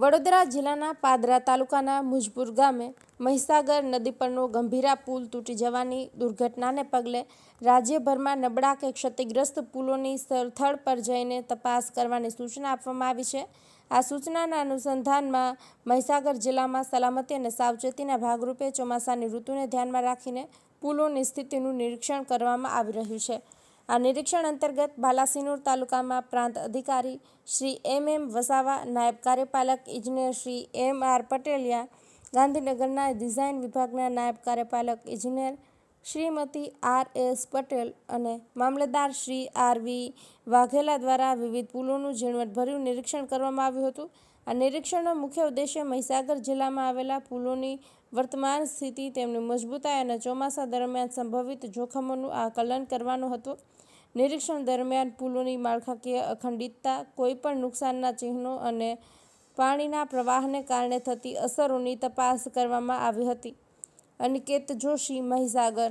વડોદરા જિલ્લાના પાદરા તાલુકાના મુજપુર ગામે મહીસાગર નદી પરનો ગંભીરા પુલ તૂટી જવાની દુર્ઘટનાને પગલે રાજ્યભરમાં નબળા કે ક્ષતિગ્રસ્ત પુલોની સ્થળ પર જઈને તપાસ કરવાની સૂચના આપવામાં આવી છે. આ સૂચનાના અનુસંધાનમાં મહીસાગર જિલ્લામાં સલામતી અને સાવચેતીના ભાગરૂપે ચોમાસાની ઋતુને ધ્યાનમાં રાખીને પુલોની સ્થિતિનું નિરીક્ષણ કરવામાં આવી રહ્યું છે. આ નિરીક્ષણ અંતર્ગત બાલાસિનોર તાલુકામાં પ્રાંત અધિકારી શ્રી એમ એમ વસાવા, નાયબ કાર્યપાલક ઇજનેર શ્રી એમ આર પટેલિયા, ગાંધીનગરના ડિઝાઇન વિભાગના નાયબ કાર્યપાલક ઇજનેર શ્રીમતી આર એસ પટેલ અને મામલતદાર શ્રી આર વી વાઘેલા દ્વારા વિવિધ પુલોનું ઝીણવટભર્યું નિરીક્ષણ કરવામાં આવ્યું હતું. આ નિરીક્ષણનો મુખ્ય ઉદ્દેશ્ય મહીસાગર જિલ્લામાં આવેલા પુલોની વર્તમાન સ્થિતિ, તેમની મજબૂતાઈ અને ચોમાસા દરમિયાન સંભવિત જોખમોનું આકલન કરવાનું હતું. નિરીક્ષણ દરમિયાન પુલોની માળખાકીય અખંડિતતા, કોઈપણ નુકસાનના ચિહ્નો અને પાણીના પ્રવાહને કારણે થતી અસરોની તપાસ કરવામાં આવી હતી. અનિકેત જોશી મહીસાગર